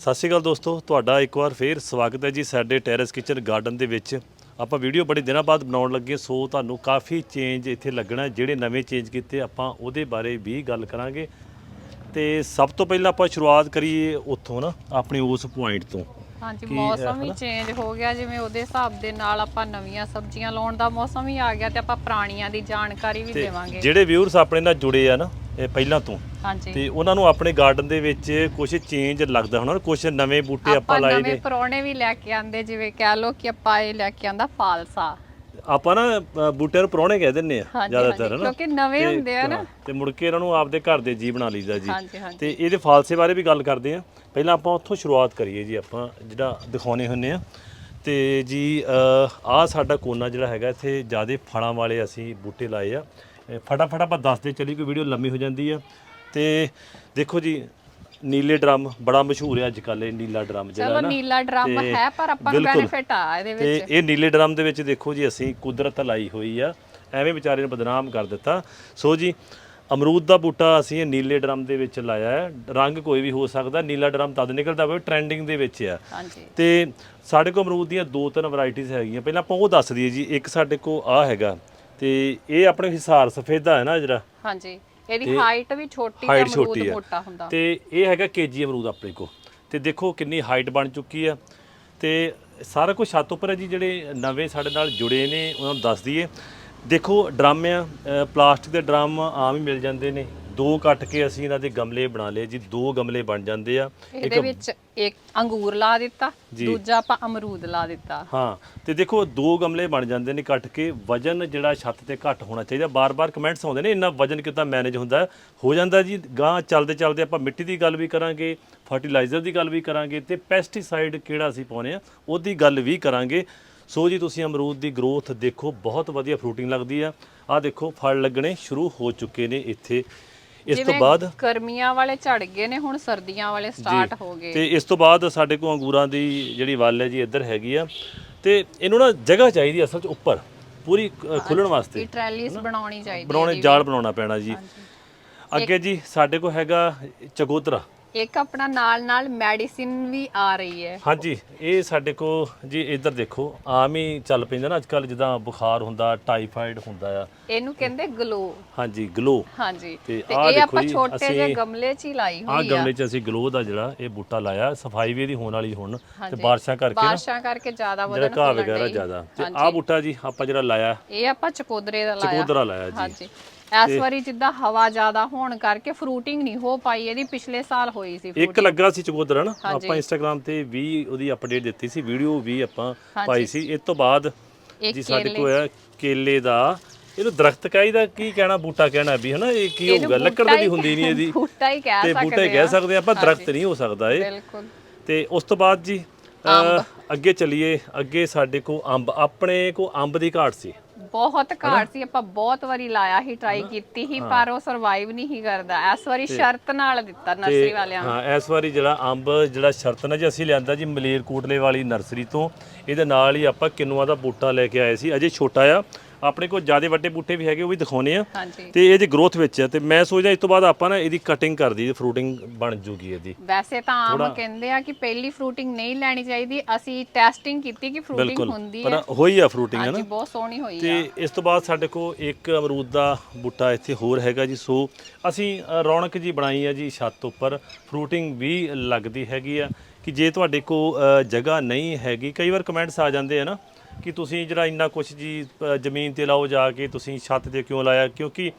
ਸਤਿ ਸ਼੍ਰੀ ਅਕਾਲ ਦੋਸਤੋ ਤੁਹਾਡਾ ਇੱਕ ਵਾਰ ਫੇਰ ਸਵਾਗਤ ਹੈ ਜੀ ਸਾਡੇ ਟੈਰੇਸ ਕਿਚਨ ਗਾਰਡਨ ਦੇ ਵਿੱਚ ਆਪਾਂ ਵੀਡੀਓ ਬੜੇ ਦਿਨਾਂ ਬਾਅਦ ਬਣਾਉਣ ਲੱਗੇ ਸੋ ਤੁਹਾਨੂੰ ਕਾਫੀ ਚੇਂਜ ਇੱਥੇ ਲੱਗਣਾ। ਜਿਹੜੇ ਨਵੇਂ ਚੇਂਜ ਕੀਤੇ ਆਪਾਂ ਉਹਦੇ ਬਾਰੇ ਵੀ ਗੱਲ ਕਰਾਂਗੇ ਤੇ ਸਭ ਤੋਂ ਪਹਿਲਾਂ ਆਪਾਂ ਸ਼ੁਰੂਆਤ ਕਰੀਏ ਉੱਥੋਂ ਨਾ ਆਪਣੇ ਉਸ ਪੁਆਇੰਟ ਤੋਂ ਹਾਂਜੀ ਮੌਸਮ ਵੀ? ਚੇਂਜ ਹੋ ਗਿਆ ਜਿਵੇਂ ਉਹਦੇ ਹਿਸਾਬ ਦੇ ਨਾਲ ਆਪਾਂ ਨਵੀਆਂ ਸਬਜ਼ੀਆਂ ਲਾਉਣ ਦਾ ਮੌਸਮ ਵੀ ਆ ਗਿਆ ਤੇ ਆਪਾਂ ਪੁਰਾਣੀਆਂ ਦੀ ਜਾਣਕਾਰੀ ਵੀ ਦੇਵਾਂਗੇ ਜਿਹੜੇ ਵਿਊਅਰਸ ਆਪਣੇ ਨਾਲ ਜੁੜੇ ਆ ਨਾ ਇਹ ਪਹਿਲਾਂ ਤੋਂ। ਹਾਂਜੀ। ਤੇ ਉਹਨਾਂ ਨੂੰ ਆਪਣੇ ਗਾਰਡਨ ਦੇ ਵਿੱਚ ਕੁਝ ਚੇਂਜ ਲੱਗਦਾ ਹੋਣਾ ਕੁਝ ਨਵੇਂ ਬੂਟੇ ਆਪਾਂ ਆਪਾਂ ਲਾਏ ਨਵੇਂ ਨੇ। ਪਰੌਣੇ ਵੀ ਲੈ ਕੇ ਆਂਦੇ ਜਿਵੇਂ ਕਹਿ ਲਓ ਕਿ ਆਪਾਂ ਇਹ ਲੈ ਕੇ ਆਂਦਾ ਫਾਲਸਾ। ਆਪਾਂ ਨਾ ਅ, ਬੂਟਿਆਂ ਨੂੰ ਪ੍ਰਾਹੁਣੇ ਕਹਿ ਦਿੰਨੇ ਆ ਜ਼ਿਆਦਾਤਰ ਨਾ ਕਿਉਂਕਿ ਨਵੇਂ ਹੁੰਦੇ ਆ ਨਾ। ਤੇ ਮੁੜ ਕੇ ਇਹਨਾਂ ਨੂੰ ਆਪਦੇ ਘਰ ਦੇ ਜੀ ਬਣਾ ਲਈਦਾ ਜੀ। ਤੇ ਇਹਦੇ ਫਾਲਸੇ ਬਾਰੇ ਵੀ ਗੱਲ ਕਰਦੇ ਆ। ਪਹਿਲਾਂ ਆਪਾਂ ਉੱਥੋਂ ਸ਼ੁਰੂਆਤ ਕਰੀਏ ਜੀ ਆਪਾਂ ਜਿਹੜਾ ਦਿਖਾਉਣੇ ਹੁੰਨੇ ਆ। ਤੇ ਜੀ ਆਹ ਸਾਡਾ ਕੋਨਾ ਜਿਹੜਾ ਹੈਗਾ ਇੱਥੇ ਜਿਆਦੇ ਫਲਾਂ ਵਾਲੇ ਅਸੀਂ ਬੂਟੇ ਲਾਏ ਆ। ਫਟਾਫਟ ਆਪਾਂ ਦੱਸਦੇ ਚੱਲੀ ਕੋਈ ਵੀਡੀਓ ਲੰਮੀ ਹੋ ਜਾਂਦੀ ਆ। ਤੇ ਦੇਖੋ ਜੀ ਨੀਲੇ ਡਰਮ ਬੜਾ ਮਸ਼ਹੂਰ ਹੈ ਅੱਜ ਕੱਲ ਇਹ ਨੀਲਾ ਡਰਮ ਜਿਹੜਾ ਚਲੋ ਨਾ। ਨੀਲਾ ਡਰਮ ਤੇ ਹੈ ਪਰ ਆਪਾਂ ਨੂੰ ਬਿਲਕੁਲ। ਬੈਨੀਫਿਟ ਆ ਇਹਦੇ ਤੇ ਵਿੱਚ। ਇਹ ਨੀਲੇ ਡਰਮ ਦੇ ਵਿੱਚ ਦੇਖੋ ਜੀ ਅਸੀਂ ਕੁਦਰਤ ਲਾਈ ਹੋਈ ਆ। ਐਵੇਂ ਵਿਚਾਰੇ ਨੂੰ ਬਦਨਾਮ ਕਰ ਦਿੱਤਾ। ਸੋ ਜੀ ਅਮਰੂਦ ਦਾ ਬੂਟਾ ਅਸੀਂ ਇਹ ਨੀਲੇ ਡਰਮ ਦੇ ਵਿੱਚ ਲਾਇਆ ਹੈ। ਰੰਗ ਕੋਈ ਵੀ ਹੋ ਸਕਦਾ ਨੀਲਾ ਡਰਮ ਤਦ ਨਿਕਲਦਾ ਹੋਵੇ ਟ੍ਰੈਂਡਿੰਗ ਦੇ ਵਿੱਚ ਆ। ਹਾਂਜੀ। ਤੇ ਸਾਡੇ ਕੋਲ ਅਮਰੂਦ ਦੀਆਂ ਦੋ ਤਿੰਨ ਵੈਰਾਈਟੀਆਂ ਹੈਗੀਆਂ। ਪਹਿਲਾਂ ਆਪਾਂ ਉਹ ਦੱਸ ਦਈਏ ਜੀ ਇੱਕ ਸਾਡੇ ਕੋਲ ਆ ਹੈਗਾ। ਤੇ ਇਹ ਆਪਣੇ ਹਿਸਾਰ ਸਫੇਦਾ ਹੈ ਨਾ ਜਿਹੜਾ? ਹਾਂਜੀ ਇਹਦੀ ਹਾਈਟ ਵੀ ਛੋਟੀ ਹਾਈਟ ਅਮਰੂਦ ਮੋਟਾ ਹੁੰਦਾ। ਤੇ ਇਹ ਹੈਗਾ ਕੇਜੀ ਅਮਰੂਦ ਆਪਣੇ ਕੋ ਤੇ ਦੇਖੋ ਕਿੰਨੀ ਹਾਈਟ ਬਣ ਚੁੱਕੀ ਆ ਤੇ ਸਾਰਾ ਕੁਝ ਛੱਤ ਉੱਪਰ ਹੈ ਜੀ ਜਿਹੜੇ ਨਵੇਂ ਸਾਡੇ ਨਾਲ ਜੁੜੇ ਨੇ ਉਹਨਾਂ ਨੂੰ ਦੱਸ ਦਈਏ। ਦੇਖੋ ਡਰਮ ਆ ਪਲਾਸਟਿਕ ਦੇ ਡਰਮ ਆਮ ਹੀ ਮਿਲ ਜਾਂਦੇ ਨੇ। ਦੋ ਕੱਟ ਕੇ ਅਸੀਂ ਇਹਨਾਂ ਦੇ ਗਮਲੇ ਬਣਾ ਲਏ ਜੀ ਦੋ ਗਮਲੇ ਬਣ ਜਾਂਦੇ ਆ। ਇਹਦੇ ਵਿੱਚ ਇੱਕ ਅੰਗੂਰ ਲਾ ਦਿੱਤਾ ਦੂਜਾ ਆਪਾਂ ਅਮਰੂਦ ਲਾ ਦਿੱਤਾ। ਹਾਂ ਤੇ ਦੇਖੋ ਦੋ ਗਮਲੇ ਬਣ ਜਾਂਦੇ ਨੇ ਕੱਟ ਕੇ ਵਜਨ ਜਿਹੜਾ ਛੱਤ ਤੇ ਘੱਟ ਹੋਣਾ ਚਾਹੀਦਾ। ਬਾਰ-ਬਾਰ ਕਮੈਂਟਸ ਆਉਂਦੇ ਨੇ ਇੰਨਾ ਵਜਨ ਕਿੱਦਾਂ ਮੈਨੇਜ ਹੁੰਦਾ? ਹੈ? ਹੋ ਜਾਂਦਾ ਜੀ ਗਾਂ ਚੱਲਦੇ ਚੱਲਦੇ ਆਪਾਂ ਮਿੱਟੀ ਦੀ ਗੱਲ ਵੀ ਕਰਾਂਗੇ ਫਰਟੀਲਾਈਜ਼ਰ ਦੀ ਗੱਲ ਵੀ ਕਰਾਂਗੇ ਤੇ ਪੈਸਟੀਸਾਈਡ ਕਿਹੜਾ ਅਸੀਂ ਪਾਉਨੇ ਆ ਉਹਦੀ ਗੱਲ ਵੀ ਕਰਾਂਗੇ। ਸੋ ਜੀ ਤੁਸੀਂ ਅਮਰੂਦ ਦੀ ਗਰੋਥ ਦੇਖੋ ਬਹੁਤ ਵਧੀਆ ਫਰੂਟਿੰਗ ਲੱਗਦੀ ਆ। ਆ ਦੇਖੋ ਫਲ ਲੱਗਣੇ ਸ਼ੁਰੂ ਹੋ ਚੁੱਕੇ ਨੇ ਇੱਥੇ। ਇਸ ਤੋਂ ਬਾਅਦ ਗਰਮੀਆਂ ਵਾਲੇ ਝੜ ਗਏ ਨੇ ਹੁਣ ਸਰਦੀਆਂ ਵਾਲੇ ਸਟਾਰਟ ਹੋ ਗਏ। ਤੇ ਇਸ ਤੋਂ ਬਾਅਦ ਸਾਡੇ ਕੋਲ ਅੰਗੂਰਾਂ ਦੀ ਜਿਹੜੀ ਵੱਲ ਹੈ ਜੀ ਇੱਧਰ ਹੈਗੀ ਆ। ਤੇ ਇਹਨੂੰ ਨਾ ਜਗ੍ਹਾ ਚਾਹੀਦੀ ਅਸਲ 'ਚ ਉੱਪਰ ਪੂਰੀ ਖੁੱਲਣ ਵਾਸਤੇ। ਟਰੈਲੀਸ ਬਣਾਉਣੀ ਚਾਹੀਦੀ ਬਣਾਉਣੇ ਜਾਲ ਬਣਾਉਣਾ ਪੈਣਾ ਜੀ। ਅੱਗੇ ਜੀ ਸਾਡੇ ਕੋਲ ਹੈਗਾ ਚਗੋਦਰਾ ਇੱਕ ਆਪਣਾ ਨਾਲ ਨਾਲ ਮੈਡੀਸਿਨ ਵੀ ਆ ਰਹੀ ਹੈ। ਹਾਂਜੀ ਇਹ ਸਾਡੇ ਕੋਲ ਜੀ ਇੱਧਰ ਦੇਖੋ ਆਮ ਹੀ ਚੱਲ ਪੈਂਦਾ ਨਾ ਅੱਜਕੱਲ ਜਿੱਦਾਂ ਬੁਖਾਰ ਹੁੰਦਾ ਟਾਈਫਾਈਡ ਹੁੰਦਾ ਆ। ਇਹਨੂੰ ਕਹਿੰਦੇ ਗਲੋ। ਹਾਂਜੀ ਗਲੋ। ਹਾਂਜੀ। ਤੇ ਇਹ ਆਪਾਂ ਛੋਟੇ ਜਿਹੇ ਗਮਲੇ 'ਚ ਹੀ ਲਾਈ ਹੋਈ ਆ। ਗਮਲੇ 'ਚ ਅਸੀਂ ਗਲੋ ਦਾ ਜਿਹੜਾ ਇਹ ਬੂਟਾ ਲਾਇਆ ਸਫ਼ਾਈ ਵੀ ਇਹਦੀ ਹੋਣ ਵਾਲੀ ਹੁਣ ਤੇ। ਬਾਰਿਸ਼ਾਂ ਕਰਕੇ ਨਾ ਬਾਰਿਸ਼ਾਂ ਕਰਕੇ ਜ਼ਿਆਦਾ ਜਿਹੜਾ ਵਜਨ ਘਾਹ ਵਗੈਰਾ। ਜ਼ਿਆਦਾ। ਤੇ। ਆਹ ਬੂਟਾ ਜੀ ਆਪਾਂ ਜਿਹੜਾ ਲਾਇਆ ਇਹ ਆਪਾਂ ਚਕੋਦਰੇ ਦਾ ਲਾਇਆ। ਚਕੋਦਰਾ ਲਾਇਆ ਜੀ। ਹਾਂਜੀ। ਇਸ ਵਾਰੀ ਜਿੱਦਾਂ ਹਵਾ ਜ਼ਿਆਦਾ ਹੋਣ ਕਰਕੇ ਫਰੂਟਿੰਗ ਨਹੀਂ ਹੋ ਪਾਈ ਇਹਦੀ ਪਿਛਲੇ ਸਾਲ ਹੋਈ ਸੀ ਇੱਕ ਲੱਗਾ ਸੀ ਚਕੋਦਰਾ ਨਾ ਹਾਂਜੀ। ਆਪਾਂ ਇੰਸਟਾਗ੍ਰam ਤੇ ਵੀ ਉਹਦੀ ਅਪਡੇਟ ਦਿੱਤੀ ਸੀ ਵੀਡੀਓ ਵੀ ਆਪਾਂ ਪਾਈ ਸੀ। ਇਸ ਤੋਂ ਬਾਅਦ ਜੀ ਸਾਡੇ ਕੋਲ ਹੈ ਕੇਲੇ ਦਾ ਇਹਨੂੰ ਦਰਖਤ ਕਹੀਦਾ ਕੀ ਕਹਿਣਾ ਬੂਟਾ ਕਹਿਣਾ ਵੀ ਹਨਾ ਇਹ ਕੀ ਹੋਊਗਾ ਲੱਕੜ ਦੀ ਹੁੰਦੀ ਨਹੀਂ ਇਹਦੀ। ਬੂਟਾ ਹੀ ਕਹਿ ਤੇ ਸਕਦੇ ਬੂਟਾ ਹੀ ਕਹਿ ਸਕਦੇ ਆਪਾਂ ਦਰਖਤ ਨਹੀਂ ਹੋ ਸਕਦਾ ਇਹ। ਬਿਲਕੁਲ। ਤੇ ਉਸ ਤੋਂ ਬਾਅਦ ਜੀ ਅੱਗੇ ਚੱਲੀਏ ਅੱਗੇ ਸਾਡੇ ਕੋ ਅੰਬ ਆਪਣੇ ਕੋ ਅੰਬ ਦੀ ਘਾਟ ਸੀ। ਬਹੁਤ ਘਾਟ ਸੀ ਆਪਾਂ ਬਹੁਤ ਵਾਰੀ ਲਾਇਆ ਹੀ ਟਰਾਈ ਕੀਤੀ ਹੀ। ਪਰ ਉਹ ਸਰਵਾਈਵ ਨਹੀਂ ਹੀ ਕਰਦਾ। ਇਸ ਵਾਰੀ ਸ਼ਰਤ ਨਾਲ ਦਿੱਤਾ ਨਰਸਰੀ ਵਾਲਿਆਂ ਨੇ। ਹਾਂ ਇਸ ਵਾਰੀ ਜਿਹੜਾ ਅੰਬ ਜਿਹੜਾ ਸ਼ਰਤ ਨਾਲ ਜੀ ਅਸੀਂ ਲਿਆਂਦਾ ਜੀ ਮਲੇਰ ਕੋਟਲੇ ਵਾਲੀ ਨਰਸਰੀ ਤੋਂ ਇਹਦੇ ਨਾਲ ਹੀ ਆਪਾਂ ਕਿੰਨੂਆਂ ਦਾ ਬੂਟਾ ਲੈ ਕੇ ਆਏ ਸੀ। ਅਜੇ ਛੋਟਾ ਆ ਆਪਣੇ ਕੋਲ ਜ਼ਿਆਦਾ ਵੱਡੇ ਬੂਟੇ ਵੀ ਹੈਗੇ ਉਹ ਵੀ ਦਿਖਾਉਨੇ ਆ। ਹਾਂਜੀ। ਤੇ ਇਹਦੀ ਗਰੋਥ ਵਿੱਚ ਹੈ ਤੇ ਮੈਂ ਸੋਚਦਾ ਇਸ ਤੋਂ ਬਾਅਦ ਆਪਾਂ ਨਾ ਇਹਦੀ ਕਟਿੰਗ ਕਰ ਦਈਏ ਫਰੂਟਿੰਗ ਬਣ ਜੂਗੀ ਇਹਦੀ। ਵੈਸੇ ਤਾਂ ਆਮ ਕਹਿੰਦੇ ਆ ਕਿ ਪਹਿਲੀ ਫਰੂਟਿੰਗ ਨਹੀਂ ਲੈਣੀ ਚਾਹੀਦੀ ਅਸੀਂ ਟੈਸਟਿੰਗ ਕੀਤੀ ਕਿ ਫਰੂਟਿੰਗ ਬਿਲਕੁਲ। ਹੁੰਦੀ ਪਰ ਹੈ ਹੋਈ ਆ ਫਰੂਟਿੰਗ ਹੈ ਹਾਂਜੀ ਨਾ ਬਹੁਤ ਸੋਹਣੀ ਹੋਈ ਆ। ਤੇ ਇਸ ਤੋਂ ਬਾਅਦ ਸਾਡੇ ਕੋਲ ਇੱਕ ਅਮਰੂਦ ਦਾ ਬੂਟਾ ਇੱਥੇ ਹੋਰ ਹੈਗਾ ਜੀ। ਸੋ ਅਸੀਂ ਰੌਣਕ ਜੀ ਬਣਾਈ ਆ ਜੀ ਛੱਤ ਉੱਪਰ। ਫਰੂਟਿੰਗ ਵੀ ਲੱਗਦੀ ਹੈਗੀ ਆ। ਕਿ ਜੇ ਤੁਹਾਡੇ ਕੋਲ ਜਗ੍ਹਾ ਨਹੀਂ ਹੈਗੀ ਕਈ ਵਾਰ ਕਮੈਂਟਸ ਆ ਜਾਂਦੇ ਆ ਨਾ ਕਿ ਤੁਸੀਂ ਜਿਹੜਾ ਇੰਨਾ ਕੁਛ ਜੀ ਅ, ਜ਼ਮੀਨ ਤੇ ਲਾਓ ਜਾ ਕੇ ਤੁਸੀਂ ਛੱਤ ਤੇ ਕਿਉਂ ਲਾਇਆ? ਕਿਉਂਕਿ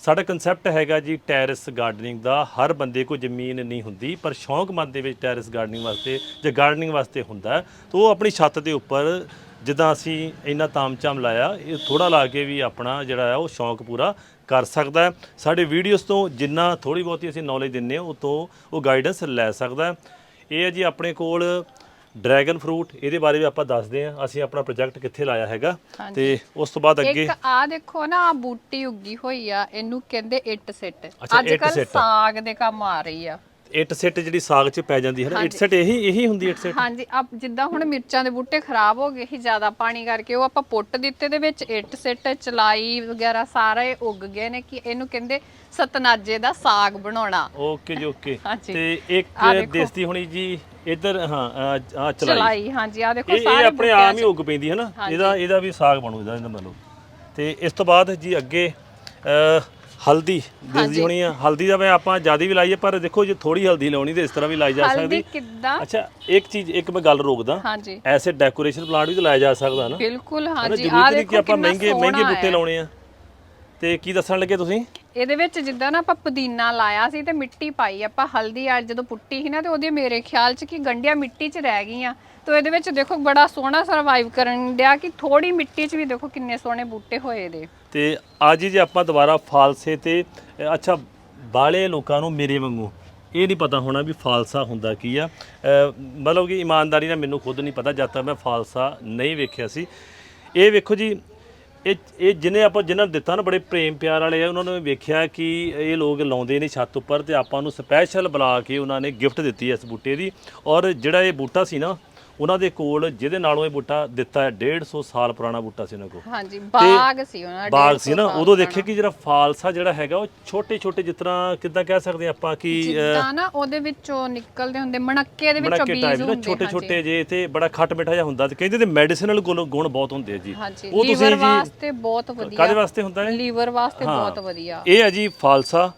ਸਾਡਾ ਕਨਸੈਪਟ ਹੈਗਾ ਜੀ ਟੈਰੇਸ ਗਾਰਡਨਿੰਗ ਦਾ। ਹਰ ਬੰਦੇ ਕੋਲ ਜ਼ਮੀਨ ਨਹੀਂ ਹੁੰਦੀ ਪਰ ਸ਼ੌਂਕ ਮਨ ਦੇ ਵਿੱਚ ਟੈਰੇਸ ਗਾਰਡਨਿੰਗ ਵਾਸਤੇ ਜਾਂ ਗਾਰਡਨਿੰਗ ਵਾਸਤੇ ਹੁੰਦਾ। ਹੈ। ਤਾਂ ਉਹ ਆਪਣੀ ਛੱਤ ਦੇ ਉੱਪਰ ਜਿੱਦਾਂ ਅਸੀਂ ਇੰਨਾ ਤਾਮਚਾਮ ਲਾਇਆ ਇਹ ਥੋੜਾ ਲਾ ਕੇ ਵੀ ਆਪਣਾ ਜਿਹੜਾ ਹੈ ਉਹ ਸ਼ੌਂਕ ਪੂਰਾ ਕਰ ਸਕਦਾ ਹੈ। ਸਾਡੇ ਵੀਡੀਓਜ਼ ਤੋਂ ਜਿੰਨਾ ਥੋੜੀ ਬਹੁਤੀ ਅਸੀਂ ਨੌਲੇਜ ਦਿੰਨੇ ਹਾਂ ਉਹ ਤੋਂ ਉਹ ਗਾਈਡੈਂਸ ਲੈ ਸਕਦਾ ਹੈ। ਇਹ ਹੈ ਜੀ ਆਪਣੇ ਕੋਲ ਡਰੈਗਨ ਫਰੂਟ ਇਹਦੇ ਬਾਰੇ ਵੀ ਆਪਾਂ ਦੱਸਦੇ ਹਾਂ ਅਸੀਂ ਆਪਣਾ ਪ੍ਰੋਜੈਕਟ ਕਿੱਥੇ ਲਾਇਆ ਹੈਗਾ ਹਾਂਜੀ। ਤੇ ਉਸ ਤੋਂ ਬਾਅਦ ਅੱਗੇ ਇੱਕ ਆ ਦੇਖੋ ਨਾ ਆਹ ਬੂਟੀ ਉੱਗੀ ਹੋਈ ਆ ਇਹਨੂੰ ਕਹਿੰਦੇ ਇੱਟ ਸਿੱਟ ਅੱਛਾ, ਅੱਜ ਇੱਟ ਕੱਲ ਸਿੱਟ। ਸਾਗ ਦੇ ਕੰਮ ਆ ਰਹੀ ਆ ਇੱਟ ਸਿੱਟ ਜਿਹੜੀ ਸਾਗ 'ਚ ਪੈ ਜਾਂਦੀ ਹੈ ਨਾ ਇੱਟ ਸਿੱਟ ਇਹੀ ਇਹੀ ਹੁੰਦੀ ਇੱਟ ਸਿੱਟ? ਹਾਂਜੀ ਆਪ ਜਿੱਦਾਂ ਹੁਣ ਮਿਰਚਾਂ ਦੇ ਬੂਟੇ ਖਰਾਬ ਹੋ ਗਏ ਸੀ ਜ਼ਿਆਦਾ ਪਾਣੀ ਕਰਕੇ ਉਹ ਆਪਾਂ ਪੁੱਟ ਦਿੱਤੇ ਦੇ ਵਿੱਚ ਇੱਟ ਸਿੱਟ ਚਲਾਈ ਵਗੈਰਾ ਸਾਰੇ ਉੱਗ ਗਏ ਨੇ ਕਿ ਇਹਨੂੰ ਕਹਿੰਦੇ ਸਤਨਾਜੇ ਦਾ ਸਾਗ ਬਣਾਉਣਾ। ਓਕੇ ਜੀ ਓਕੇ। ਤੇ ਇੱਕ। ਦੇਸਤੀ ਹੋਣੀ ਜੀ ਇੱਧਰ ਹਾਂ ਆ ਚਲਾਈ। ਚਲਾਈ ਹਾਂਜੀ ਆ ਦੇਖੋ ਇਹ ਇਹ ਸਾਰੇ ਆਪਣੇ ਆਮ ਹੀ ਉੱਗ ਪੈਂਦੀ ਹੈ ਨਾ ਇਹਦਾ ਇਹਦਾ ਵੀ ਸਾਗ ਬਣੂ ਇਹਦਾ ਮਤਲਬ। ਤੇ ਇਸ ਤੋਂ ਬਾਅਦ ਜੀ ਅੱਗੇ ਅ, ਹਲਦੀ ਦਿਸਦੀ ਹੋਣੀ ਆ। ਹਲਦੀ ਦਾ ਮੈਂ ਆਪਾਂ ਜ਼ਿਆਦਾ ਵੀ ਲਾਈਏ ਪਰ ਦੇਖੋ ਜੇ ਥੋੜੀ ਹਲਦੀ ਲਾਉਣੀ ਤੇ ਇਸ ਤਰ੍ਹਾਂ ਵੀ ਲਾਈ ਜਾ ਹਲਦੀ ਸਕਦੀ ਕਿੱਦਾਂ? ਅੱਛਾ ਇੱਕ ਚੀਜ਼ ਇੱਕ ਮੈਂ ਗੱਲ ਰੋਕਦਾ। ਐਸੇ ਡੈਕੋਰੇਸ਼ਨ ਪਲਾਂਟ ਵੀ ਤਾਂ ਲਾਇਆ ਜਾ ਸਕਦਾ ਨਾ। ਬਿਲਕੁਲ ਹਾਂਜੀ। ਆ ਨਹੀਂ ਕਿ ਦੇਖੋ ਆਪਾਂ ਮਹਿੰਗੇ ਮਹਿੰਗੇ ਹੈ। ਲਾਉਣੇ ਆ। ਤੇ ਕੀ ਦੱਸਣ ਲੱਗੇ ਤੁਸੀਂ? ਇਹਦੇ ਵਿੱਚ ਜਿੱਦਾਂ ਨਾ ਆਪਾਂ ਪੁਦੀਨਾ ਲਾਇਆ ਸੀ ਤੇ ਮਿੱਟੀ ਪਾਈ ਆਪਾਂ ਹਲਦੀ ਆ ਜਦੋਂ ਪੁੱਟੀ ਸੀ ਨਾ ਤੇ ਉਹਦੇ ਮੇਰੇ ਖਿਆਲ 'ਚ ਕਿ ਗੰਢੀਆਂ ਮਿੱਟੀ 'ਚ ਰਹਿ ਗਈਆਂ। ਤੇ ਇਹਦੇ ਵਿੱਚ ਦੇਖੋ ਬੜਾ ਸੋਹਣਾ ਸਰਵਾਈਵ ਕਰਨ ਡਿਆ ਕਿ ਥੋੜੀ ਮਿੱਟੀ 'ਚ ਵੀ ਦੇਖੋ ਕਿੰਨੇ ਸੋਹਣੇ ਬੂਟੇ ਹੋਏ ਦੇ ਤੇ ਅੱਜ ਜੇ ਆਪਾਂ ਦੁਬਾਰਾ ਫਾਲਸੇ ਤੇ ਅੱਛਾ ਬਾਲੇ ਲੋਕਾਂ ਨੂੰ ਮੇਰੇ ਵਾਂਗੂ ਇਹ ਨਹੀਂ ਪਤਾ ਹੋਣਾ ਵੀ ਫਾਲਸਾ ਹੁੰਦਾ ਕੀ ਆ। ਮਤਲਬ ਕਿ ਇਮਾਨਦਾਰੀ ਨਾਲ ਮੈਨੂੰ ਖੁਦ ਨਹੀਂ ਪਤਾ ਜਦ ਤੱਕ ਮੈਂ ਫਾਲਸਾ ਨਹੀਂ ਵੇਖਿਆ ਸੀ। ਇਹ ਵੇਖੋ ਜੀ ਇਹ ਇਹ ਜਿਹਨੇ ਆਪਾਂ ਜਿਨ੍ਹਾਂ ਨੂੰ ਦਿੱਤਾ ਨਾ ਬੜੇ ਪ੍ਰੇਮ ਪਿਆਰ ਵਾਲੇ ਆ, ਉਹਨਾਂ ਨੇ ਵੇਖਿਆ ਕਿ ਇਹ ਲੋਕ ਲਾਉਂਦੇ ਨੇ ਛੱਤ ਉੱਪਰ ਤੇ ਆਪਾਂ ਨੂੰ ਸਪੈਸ਼ਲ ਬੁਲਾ ਕੇ ਉਹਨਾਂ ਨੇ ਗਿਫਟ ਦਿੱਤੀ ਇਸ ਬੂਟੇ ਦੀ। ਔਰ ਜਿਹੜਾ ਇਹ ਬੂਟਾ ਸੀ ਨਾ ਉਹਨਾਂ ਦੇ ਕੋਲ ਜਿਹਦੇ ਨਾਲੋਂ ਇਹ ਬੂਟਾ ਦਿੱਤਾ ਹੈ 150 ਸਾਲ ਪੁਰਾਣਾ ਬੂਟਾ ਸੀ ਉਹਨਾਂ ਕੋਲ। ਹਾਂਜੀ ਬਾਗ ਸੀ ਉਹਨਾਂ ਦਾ ਬਾਗ 150 ਸੀ ਨਾ ਉਦੋਂ ਦੇਖੇ ਕਿ ਜਿਹੜਾ ਫਾਲਸਾ ਜਿਹੜਾ ਹੈਗਾ ਉਹ ਛੋਟੇ ਛੋਟੇ ਤਰ੍ਹਾਂ ਕਿੱਦਾਂ ਕਹਿ ਸਕਦੇ ਆਪਾਂ ਕਿ ਜਿੱਦਾਂ ਨਾ ਉਹਦੇ ਵਿੱਚੋਂ ਨਿਕਲਦੇ ਹੁੰਦੇ ਮਣੱਕੇ ਦੇ ਵਿੱਚੋਂ ਬੀਜ ਹੁੰਦੇ ਛੋਟੇ ਛੋਟੇ ਜੇ ਤੇ ਬੜਾ ਖੱਟ ਮਿੱਠਾ ਜਿਹਾ ਹੁੰਦਾ ਤੇ ਕਹਿੰਦੇ ਤੇ ਮੈਡੀਸਿਨਲ ਗੁਣ ਬਹੁਤ ਹੁੰਦੇ ਆ ਜੀ। ਉਹ ਤੁਸੀਂ ਲੀਵਰ ਜੀ ਵਾਸਤੇ ਬਹੁਤ ਵਧੀਆ। ਕਾਦੇ ਵਾਸਤੇ ਹੁੰਦਾ ਹੈ ਲੀਵਰ ਵਾਸਤੇ ਬਹੁਤ ਵਧੀਆ। ਇਹ ਹੈ ਜੀ ਫਾਲਸਾ।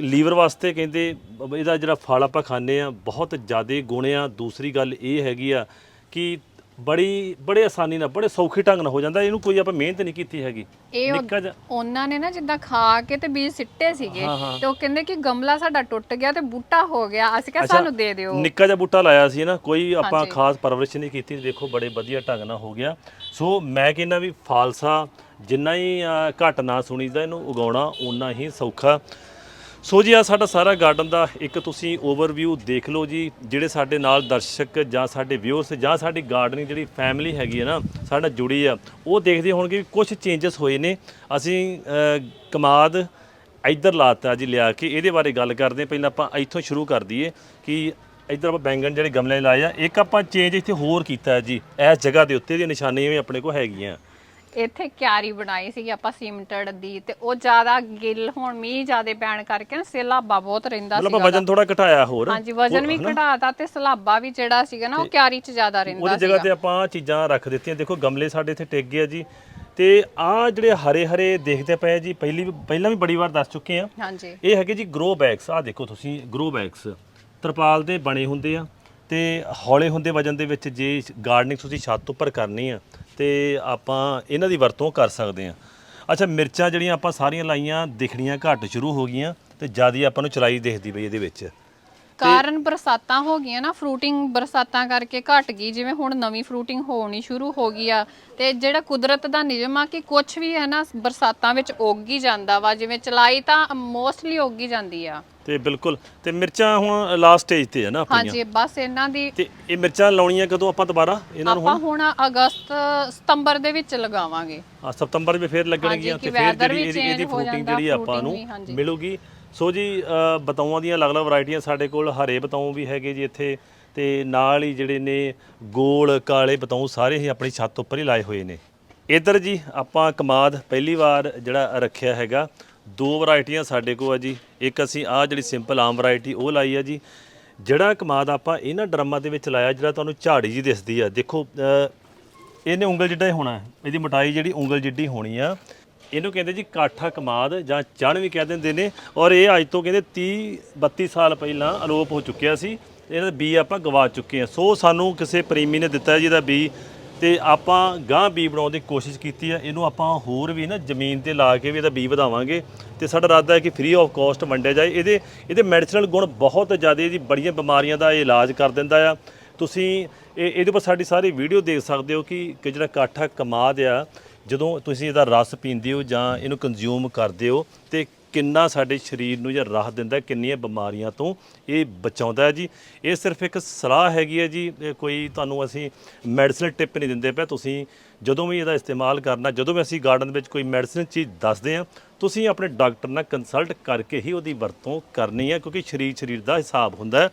ਲੀਵਰ ਵਾਸਤੇ ਕਹਿੰਦੇ ਇਹਦਾ ਜਿਹੜਾ ਫਲ ਆਪਾਂ ਖਾਂਦੇ ਆ ਬਹੁਤ ਜ਼ਿਆਦੇ ਗੁਣ ਆ। ਦੂਸਰੀ ਗੱਲ ਇਹ ਹੈਗੀ ਆ ਕਿ ਬੜੀ ਬੜੇ ਆਸਾਨੀ ਨਾਲ ਬੜੇ ਸੌਖੇ ਢੰਗ ਨਾਲ ਹੋ ਜਾਂਦਾ। ਇਹਨੂੰ ਕੋਈ ਆਪਾਂ ਮਿਹਨਤ ਨਹੀਂ ਕੀਤੀ ਹੈਗੀ। ਇਹ ਉਹ- ਨਿੱਕਾ ਜਿਹਾ ਉਹਨਾਂ ਨੇ ਨਾ ਜਿੱਦਾਂ ਖਾ ਕੇ ਤੇ ਬੀਜ ਸਿੱਟੇ ਸੀਗੇ ਤੇ ਉਹ ਕਹਿੰਦੇ ਕਿ ਗਮਲਾ ਸਾਡਾ ਟੁੱਟ ਗਿਆ ਤੇ ਬੂਟਾ ਹੋ ਗਿਆ। ਅਸੀਂ ਕਿਹਾ ਸਾਨੂੰ ਦੇ ਦਿਓ। ਨਿੱਕਾ ਜਿਹਾ ਬੂਟਾ ਲਾਇਆ ਸੀ ਨਾ ਕੋਈ ਆਪਾਂ ਖਾਸ ਪਰਵਰਿਸ਼ ਨਹੀਂ ਕੀਤੀ। ਦੇਖੋ ਬੜੇ ਵਧੀਆ ਢੰਗ ਨਾਲ ਹੋ ਗਿਆ। ਸੋ ਮੈਂ ਕਹਿੰਦਾ ਵੀ ਫਾਲਸਾ ਜਿੰਨਾ ਹੀ ਅਹ, ਘੱਟ ਨਾ ਸੁਣੀਦਾ ਇਹਨੂੰ ਉਗਾਉਣਾ ਓਨਾ ਹੀ ਸੌਖਾ। ਸੋ ਜੀ ਆ ਸਾਡਾ ਸਾਰਾ ਗਾਰਡਨ ਦਾ ਇੱਕ ਤੁਸੀਂ ਓਵਰਵਿਊ ਦੇਖ ਲਓ ਜੀ, ਜਿਹੜੇ ਸਾਡੇ ਨਾਲ ਦਰਸ਼ਕ ਜਾਂ ਸਾਡੇ ਵਿਊਅਰਸ ਜਾਂ ਸਾਡੀ ਗਾਰਡਨਿੰਗ ਜਿਹੜੀ ਫੈਮਿਲੀ ਹੈਗੀ ਹੈ ਨਾ, ਸਾਡੇ ਨਾਲ ਜੁੜੀ ਆ, ਉਹ ਦੇਖਦੇ ਹੋਣਗੇ ਵੀ ਕੁਝ ਚੇਂਜਸ ਹੋਏ ਨੇ। ਅਸੀਂ ਕਮਾਦ ਇੱਧਰ ਲਾਤਾ ਜੀ ਲਿਆ ਕੇ, ਇਹਦੇ ਬਾਰੇ ਗੱਲ ਕਰਦੇ ਹਾਂ। ਪਹਿਲਾਂ ਆਪਾਂ ਇੱਥੋਂ ਸ਼ੁਰੂ ਕਰ ਦਈਏ ਕਿ ਇੱਧਰ ਆਪਾਂ ਬੈਂਗਣ ਜਿਹੜੇ ਗਮਲੇ ਲਾਏ ਆ, ਇੱਕ ਆਪਾਂ ਚੇਂਜ ਇੱਥੇ ਹੋਰ ਕੀਤਾ ਜੀ, ਇਸ ਜਗ੍ਹਾ ਦੇ ਉੱਤੇ ਦੀਆਂ ਨਿਸ਼ਾਨੀਆਂ ਵੀ ਆਪਣੇ ਕੋਲ ਹੈਗੀਆਂ। ਇੱਥੇ ਕਿਆਰੀ ਬਣਾਈ ਸੀਗੀ ਆਪਾਂ ਸੀਮਟਡ ਦੀ ਤੇ ਉਹ ਜ਼ਿਆਦਾ ਗਿੱਲ ਹੁਣ ਮੀਂਹ ਜ਼ਿਆਦਾ ਪੈਣ ਕਰਕੇ ਨਾ ਸੇਲਾਬਾ ਬਹੁਤ ਰਹਿੰਦਾ ਮਤਲਬ ਸੀਗਾ ਆਪਾਂ ਵਜਨ ਥੋੜਾ ਘਟਾਇਆ ਹੋਰ। ਹਾਂਜੀ ਵਜ਼ਨ ਵੀ ਘਟਾਤਾ ਤੇ ਸਲਾਬਾ ਵੀ ਜਿਹੜਾ ਸੀਗਾ ਨਾ ਉਹ ਕਿਆਰੀ 'ਚ ਜ਼ਿਆਦਾ ਰਹਿੰਦਾ ਉਹਦੀ ਜਗ੍ਹਾ ਤੇ ਆਪਾਂ ਚੀਜ਼ਾਂ ਰੱਖ ਦਿੱਤੀਆਂ। ਦੇਖੋ ਗਮਲੇ ਸਾਡੇ ਇੱਥੇ ਟਿਕ ਗਏ ਆ ਜੀ। ਤੇ ਆਹ ਜਿਹੜੇ ਹਰੇ ਹਰੇ ਦੇਖਦੇ ਪਏ ਆ ਜੀ ਪਹਿਲੀ ਪਹਿਲਾਂ ਵੀ ਬੜੀ ਵਾਰ ਦੱਸ ਚੁੱਕੇ ਆ। ਹਾਂਜੀ। ਇਹ ਹੈਗੇ ਜੀ ਗਰੋ ਬੈਗਸ ਆਹ ਦੇਖੋ ਤੁਸੀਂ ਗਰੋ ਬੈਗਸ ਤਰਪਾਲ ਦੇ ਬਣੇ ਹੁੰਦੇ ਆ ਤੇ ਹੌਲੇ ਹੁੰਦੇ ਵਜਨ ਦੇ ਵਿੱਚ ਜੇ ਗਾਰਡਨਿੰਗ ਤੁਸੀਂ ਛੱਤ ਉੱਪਰ ਕਰਨੀ ਆ ਤੇ ਆਪਾਂ ਇਹਨਾਂ ਦੀ ਵਰਤੋਂ ਕਰ ਸਕਦੇ ਹਾਂ। ਅੱਛਾ, ਮਿਰਚਾਂ ਜਿਹੜੀਆਂ ਆਪਾਂ ਸਾਰੀਆਂ ਲਾਈਆਂ, ਦਿਖਣੀਆਂ ਘੱਟ ਸ਼ੁਰੂ ਹੋ ਗਈਆਂ ਤੇ ਜ਼ਿਆਦਾ ਆਪਾਂ ਨੂੰ ਚਲਾਈ ਦਿਖਦੀ ਪਈ ਇਹਦੇ ਵਿੱਚ। ਕਾਰਨ ਬਰਸਾਤਾਂ ਹੋ ਗਈਆਂ ਨਾ ਫਰੂਟਿੰਗ ਬਰਸਾਤਾਂ ਕਰਕੇ ਘਟ ਗਈ ਜਿਵੇਂ ਹੁਣ ਨਵੀਂ ਫਰੂਟਿੰਗ ਹੋਣੀ ਸ਼ੁਰੂ ਹੋ ਗਈ ਆ। ਤੇ ਜਿਹੜਾ ਕੁਦਰਤ ਦਾ ਨਿਯਮ ਆ ਕਿ ਕੁਝ ਵੀ ਹੈ ਨਾ ਬਰਸਾਤਾਂ ਵਿੱਚ ਉੱਗ ਹੀ ਜਾਂਦਾ ਵਾ ਜਿਵੇਂ ਚਲਾਈ ਤਾਂ ਮੋਸਟਲੀ ਉੱਗ ਹੀ ਜਾਂਦੀ ਆ। ਤੇ ਬਿਲਕੁਲ ਤੇ ਮਿਰਚਾਂ ਹੁਣ ਲਾਸਟ ਸਟੇਜ ਤੇ ਆ ਨਾ ਆਪਣੀਆਂ। ਹਾਂਜੀ ਬਸ ਇਹਨਾਂ ਦੀ ਤੇ ਇਹ ਮਿਰਚਾਂ ਲਾਉਣੀਆਂ ਕਦੋਂ ਆਪਾਂ ਦੁਬਾਰਾ ਇਹਨਾਂ ਨੂੰ ਆਪਾਂ ਹੁਣ? ਅਗਸਤ ਸਤੰਬਰ ਦੇ ਵਿੱਚ ਲਗਾਵਾਂਗੇ। ਆ ਸਤੰਬਰ ਵਿੱਚ ਫੇਰ ਲੱਗਣਗੀਆਂ ਹਾਂਜੀ, ਤੇ ਕਿ ਫਿਰ weather ਜਿਹੜੀ ਇਹਦੀ ਹੋ ਫਰੂਟਿੰਗ ਜਾਂਦਾ, ਜਿਹੜੀ ਆਪਾਂ ਨੂੰ ਵੀ, ਹਾਂਜੀ। ਮਿਲੂਗੀ। ਸੋ ਜੀ ਅ, ਦੀਆਂ ਅਲੱਗ-ਅਲੱਗ ਵੈਰਾਈਟੀਆਂ ਸਾਡੇ ਕੋਲ ਹਰੇ ਬਤਾਊ ਵੀ ਹੈਗੇ ਜੀ ਇੱਥੇ ਤੇ ਨਾਲ ਹੀ ਜਿਹੜੇ ਨੇ ਗੋਲ ਕਾਲੇ ਬਤਾਊ ਸਾਰੇ ਹੀ ਆਪਣੀ ਛੱਤ ਉੱਪਰ ਹੀ ਲਾਏ ਹੋਏ ਨੇ। ਇੱਧਰ ਜੀ ਆਪਾਂ ਕਮਾਦ ਪਹਿਲੀ ਵਾਰ ਜਿਹੜਾ ਰੱਖਿਆ ਹੈਗਾ ਦੋ ਵੈਰਾਈਟੀਆਂ ਸਾਡੇ ਕੋਲ ਆ ਜੀ। ਇੱਕ ਅਸੀਂ ਆਹ ਜਿਹੜੀ ਸਿੰਪਲ ਆਮ ਵੈਰਾਈਟੀ ਉਹ ਲਾਈ ਆ ਜੀ। ਜਿਹੜਾ ਕਮਾਦ ਆਪਾਂ ਇਹਨਾਂ ਡਰਮਾਂ ਦੇ ਵਿੱਚ ਲਾਇਆ ਜਿਹੜਾ ਤੁਹਾਨੂੰ ਝਾੜੀ ਜੀ ਦਿਸਦੀ ਆ। ਦੇਖੋ ਇਹਨੇ ਉਂਗਲ ਜਿੱਡਾ ਹੀ ਹੋਣਾ ਇਹਦੀ ਮੋਟਾਈ ਜਿਹੜੀ ਉਂਗਲ ਜਿੱਡੀ ਹੋਣੀ ਆ ਇਹਨੂੰ ਕਹਿੰਦੇ ਜੀ ਕਾਠਾ ਕਮਾਦ ਜਾਂ ਚਣ ਵੀ ਕਹਿ ਦਿੰਦੇ ਨੇ। ਔਰ ਇਹ ਅੱਜ ਤੋਂ ਕਹਿੰਦੇ 30 32 ਸਾਲ ਪਹਿਲਾਂ ਅਲੋਪ ਹੋ ਚੁੱਕਿਆ ਸੀ। ਇਹਦਾ ਬੀ ਆਪਾਂ ਗਵਾ ਚੁੱਕੇ ਹਾਂ। ਸੋ ਸਾਨੂੰ ਕਿਸੇ ਪ੍ਰੇਮੀ ਨੇ ਦਿੱਤਾ ਜੀ ਇਹਦਾ ਬੀ ਤੇ ਆਪਾਂ ਗਾਂ ਬੀ ਬਣਾਉਣ ਦੀ ਕੋਸ਼ਿਸ਼ ਕੀਤੀ ਹੈ ਇਹਨੂੰ ਆਪਾਂ ਹੋਰ ਵੀ ਨਾ ਜ਼ਮੀਨ ਤੇ ਲਾ ਕੇ ਵੀ ਇਹਦਾ ਬੀ ਵਧਾਵਾਂਗੇ। ਤੇ ਸਾਡਾ ਇਰਾਦਾ ਹੈ ਕਿ ਫ੍ਰੀ ਆਫ ਕਾਸਟ ਵੰਡਿਆ ਜਾਏ। ਇਹਦੇ ਇਹਦੇ ਮੈਡੀਸਨਲ ਗੁਣ ਬਹੁਤ ਜ਼ਿਆਦਾ ਇਹਦੀ ਬੜੀਆਂ ਬਿਮਾਰੀਆਂ ਦਾ ਇਹ ਇਲਾਜ ਕਰ ਦਿੰਦਾ ਆ। ਤੁਸੀਂ ਇਹ, ਇਹਦੇ ਉੱਪਰ ਸਾਡੀ ਸਾਰੀ ਵੀਡੀਓ ਦੇਖ ਸਕਦੇ ਹੋ ਕਿ ਕਿ ਜਿਹੜਾ ਕਾਠਾ ਕਮਾਦ ਆ ਜਦੋਂ ਤੁਸੀਂ ਇਹਦਾ ਰਸ ਪੀਂਦੇ ਹੋ ਜਾਂ ਇਹਨੂੰ ਕੰਜ਼ਿਊਮ ਕਰਦੇ ਹੋ ਤੇ ਕਿੰਨਾ ਸਾਡੇ ਸਰੀਰ ਨੂੰ ਜਾਂ ਰਾਹਤ ਦਿੰਦਾ ਹੈ, ਕਿੰਨੀਆਂ ਬਿਮਾਰੀਆਂ ਤੋਂ ਇਹ ਬਚਾਉਂਦਾ ਹੈ ਜੀ ਇਹ ਸਿਰਫ ਇੱਕ ਸਲਾਹ ਹੈਗੀ ਹੈ ਜੀ ਇਹ ਕੋਈ ਤੁਹਾਨੂੰ ਅਸੀਂ ਮੈਡੀਸਨਲ ਟਿਪ ਨਹੀਂ ਦਿੰਦੇ ਪਏ ਤੁਸੀਂ ਜਦੋਂ ਵੀ ਇਹਦਾ ਇਸਤੇਮਾਲ ਕਰਨਾ ਜਦੋਂ ਵੀ ਅਸੀਂ ਗਾਰਡਨ ਵਿੱਚ ਕੋਈ ਮੈਡੀਸਨ ਚੀਜ਼ ਦੱਸਦੇ ਹਾਂ ਤੁਸੀਂ ਆਪਣੇ ਡਾਕਟਰ ਨਾਲ ਕੰਸਲਟ ਕਰਕੇ ਹੀ ਉਹਦੀ ਵਰਤੋਂ ਕਰਨੀ ਹੈ ਕਿਉਂਕਿ ਸਰੀਰ ਸਰੀਰ ਦਾ ਹਿਸਾਬ ਹੁੰਦਾ ਹੈ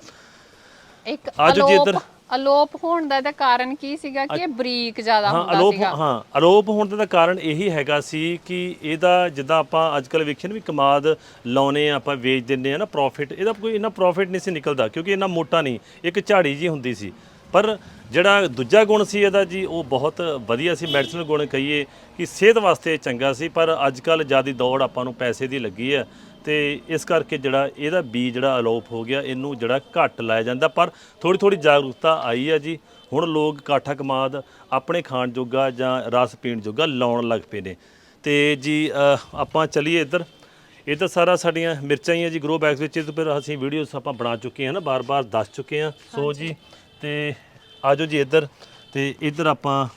ਇੱਕ ਜਾਓ ਜੀ ਅਲੋਪ ਇੱਧਰ। ਅਲੋਪ ਹੋਣ ਦਾ ਇਹਦਾ ਕਾਰਨ ਕੀ ਸੀਗਾ ਕਿ ਇਹ ਬਰੀਕ ਜ਼ਿਆਦਾ ਹਾਂ ਹੁੰਦਾ ਅਲੋਪ ਸੀਗਾ? ਹਾਂ ਅਲੋਪ ਹੋਣ ਦਾ ਤਾਂ ਕਾਰਨ ਇਹੀ ਹੈਗਾ ਸੀ ਕਿ ਇਹਦਾ ਜਿੱਦਾਂ ਆਪਾਂ ਅੱਜ ਕੱਲ ਵੇਖਿਆ ਨਾ ਵੀ ਕਮਾਦ ਲਾਉਨੇ ਆ ਆਪਾਂ ਵੇਚ ਦਿੰਦੇ ਆ ਨਾ ਪ੍ਰੋਫਿਟ ਇਹਦਾ ਕੋਈ ਇੰਨਾ ਪ੍ਰੋਫਿਟ ਨਹੀਂ ਸੀ ਨਿਕਲਦਾ ਕਿਉਂਕਿ ਇੰਨਾ ਮੋਟਾ ਨਹੀਂ ਇੱਕ ਝਾੜੀ ਜੀ ਹੁੰਦੀ ਸੀ। ਪਰ ਜਿਹੜਾ ਦੂਜਾ ਗੁਣ ਸੀ ਇਹਦਾ ਜੀ ਉਹ ਬਹੁਤ ਵਧੀਆ ਸੀ ਮੈਡੀਸਨਲ ਗੁਣ ਕਹੀਏ ਕਿ ਸਿਹਤ ਵਾਸਤੇ ਚੰਗਾ ਸੀ ਪਰ ਅੱਜ ਕੱਲ ਜ਼ਿਆਦਾ ਦੌੜ ਆਪਾਂ ਨੂੰ ਪੈਸੇ ਦੀ ਲੱਗੀ ਹੈ ਤੇ ਇਸ ਕਰਕੇ ਜਿਹੜਾ ਇਹਦਾ ਬੀਜ ਜਿਹੜਾ ਅਲੋਪ ਹੋ ਗਿਆ ਇਹਨੂੰ ਜਿਹੜਾ ਘੱਟ ਲਾਇਆ ਜਾਂਦਾ। ਪਰ ਥੋੜੀ ਥੋੜੀ ਜਾਗਰੂਕਤਾ ਆਈ ਹੈ ਜੀ। ਹੁਣ ਲੋਕ ਕਾਠਾ ਕਮਾਦ ਆਪਣੇ ਖਾਣ ਜੋਗਾ ਜਾਂ ਰਸ ਪੀਣ ਜੋਗਾ ਲਾਉਣ ਲੱਗ ਪਏ ਨੇ। ਤੇ ਜੀ ਆਪਾਂ ਚਲੀਏ ਇੱਧਰ। ਇਹ ਤਾਂ ਸਾਰਾ ਸਾਡੀਆਂ ਮਿਰਚਾਂ ਹੀ ਹੈ ਜੀ ਗਰੋ ਬੈਗਸ ਵਿੱਚ। ਇਹ ਤਾਂ ਫਿਰ ਅਸੀਂ ਵੀਡੀਓਸ ਆਪਾਂ ਬਣਾ ਚੁੱਕੇ ਹਾਂ ਨਾ ਬਾਰ-ਬਾਰ ਦੱਸ ਚੁੱਕੇ ਹਾਂ। ਸੋ ਜੀ ਤੇ ਆਜੋ ਜੀ ਇੱਧਰ। ਤੇ ਇੱਧਰ ਆਪਾਂ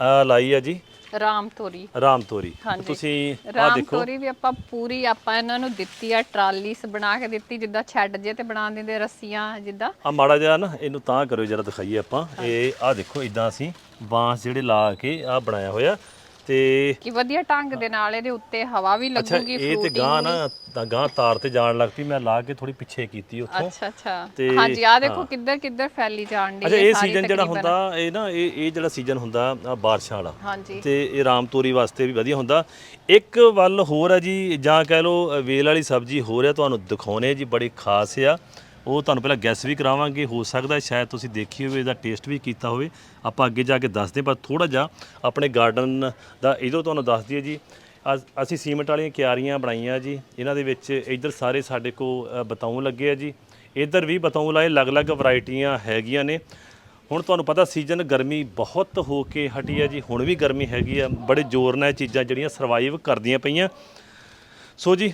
ਆ ਲਾਈ ਹੈ ਜੀ। ਰਾਮ ਤੋਰੀ ਰਾਮ ਤੋਰੀ ਹਾਂਜੀ। ਤੁਸੀਂ ਆ ਰਾਮ ਦੇਖੋ। ਤੋਰੀ ਵੀ ਆਪਾਂ ਪੂਰੀ ਆਪਾਂ ਇਹਨਾਂ ਨੂੰ ਦਿੱਤੀ ਆ ਟਰਾਲੀਸ ਬਣਾ ਕੇ ਦਿੱਤੀ ਜਿੱਦਾਂ ਛੱਡ ਜੇ ਤੇ ਬਣਾ ਦਿੰਦੇ ਰੱਸੀਆਂ ਜਿੱਦਾਂ। ਆ ਮਾੜਾ ਜਿਹਾ ਨਾ ਇਹਨੂੰ ਤਾਂ ਕਰੋ ਜਰਾ ਦਿਖਾਈਏ ਆਪਾਂ। ਇਹ ਆ ਦੇਖੋ ਇਦਾਂ ਅਸੀਂ ਬਾਂਸ ਜਿਹੜੇ ਲਾ ਕੇ ਆ ਬਣਾਇਆ ਹੋਇਆ। ਤੇ ਕਿ ਵਧੀਆ ਢੰਗ ਦੇ ਨਾਲ ਇਹਦੇ ਉੱਤੇ ਹਵਾ ਵੀ ਅੱਛਾ ਲੱਗੂਗੀ ਇਹ ਤੇ ਗਾਂ ਨਾ ਤਾਂ ਗਾਂ ਤਾਰ ਤੇ ਜਾਣ ਲੱਗ ਪਈ ਮੈਂ ਲਾ ਕੇ ਥੋੜੀ ਪਿੱਛੇ ਕੀਤੀ ਉੱਥੋਂ। ਅੱਛਾ ਅੱਛਾ। ਤੇ- ਹਾਂਜੀ ਆ ਦੇਖੋ ਕਿੱਧਰ ਕਿੱਧਰ ਫੈਲੀ ਜਾਣ ਦੀ ਅੱਛਾ ਇਹ ਸੀਜ਼ਨ ਜਿਹੜਾ ਹੁੰਦਾ ਇਹ ਨਾ ਇਹ ਇਹ ਜਿਹੜਾ ਸੀਜ਼ਨ ਹੁੰਦਾ ਆ ਬਾਰਿਸ਼ਾਂ ਵਾਲਾ। ਹਾਂਜੀ। ਤੇ ਇਹ ਰਾਮ ਤੋਰੀ ਵਾਸਤੇ ਵੀ ਵਧੀਆ ਹੁੰਦਾ। ਇੱਕ ਵੱਲ ਹੋਰ ਆ ਜੀ ਜਾਂ ਕਹਿ ਲਓ ਅ, ਵੇਲ ਵਾਲੀ ਸਬਜ਼ੀ ਹੋਰ ਆ ਤੁਹਾਨੂੰ ਦਿਖਾਉਣੇ ਜੀ ਬੜੀ ਖਾਸ ਆ। ਉਹ ਤੁਹਾਨੂੰ ਪਹਿਲਾਂ ਗੈਸ ਵੀ ਕਰਾਵਾਂਗੇ ਹੋ ਸਕਦਾ ਸ਼ਾਇਦ ਤੁਸੀਂ ਦੇਖੀ ਹੋਵੇ ਇਹਦਾ ਟੇਸਟ ਵੀ ਕੀਤਾ ਹੋਵੇ। ਆਪਾਂ ਅੱਗੇ ਜਾ ਕੇ ਦੱਸਦੇ ਪਰ ਥੋੜਾ ਜਿਹਾ ਆਪਣੇ ਗਾਰਡਨ ਦਾ ਇਹਦੋਂ ਤੁਹਾਨੂੰ ਦੱਸ ਦਈਏ ਜੀ। ਅਸ- ਅਸੀਂ ਸੀਮੈਂਟ ਵਾਲੀਆਂ ਕਿਆਰੀਆਂ ਬਣਾਈਆਂ ਜੀ। ਇਹਨਾਂ ਦੇ ਵਿੱਚ ਇੱਧਰ ਸਾਰੇ ਸਾਡੇ ਕੋ ਅ, ਲੱਗੇ ਆ ਜੀ। ਇੱਧਰ ਵੀ ਬਤਾਊ ਲਾਏ ਅਲੱਗ-ਅਲੱਗ ਵੈਰਾਈਟੀਆਂ ਹੈਗੀਆਂ ਨੇ। ਹੁਣ ਤੁਹਾਨੂੰ ਪਤਾ ਸੀਜ਼ਨ ਗਰਮੀ ਬਹੁਤ ਹੋ ਕੇ ਹਟੀ ਹੈ ਜੀ। ਹੁਣ ਵੀ ਗਰਮੀ ਹੈਗੀ ਆ। ਬੜੇ ਜ਼ੋਰ ਨਾਲ ਇਹ ਚੀਜ਼ਾਂ ਜਿਹੜੀਆਂ ਸਰਵਾਈਵ ਕਰਦੀਆਂ ਪਈਆਂ। ਸੋ ਜੀ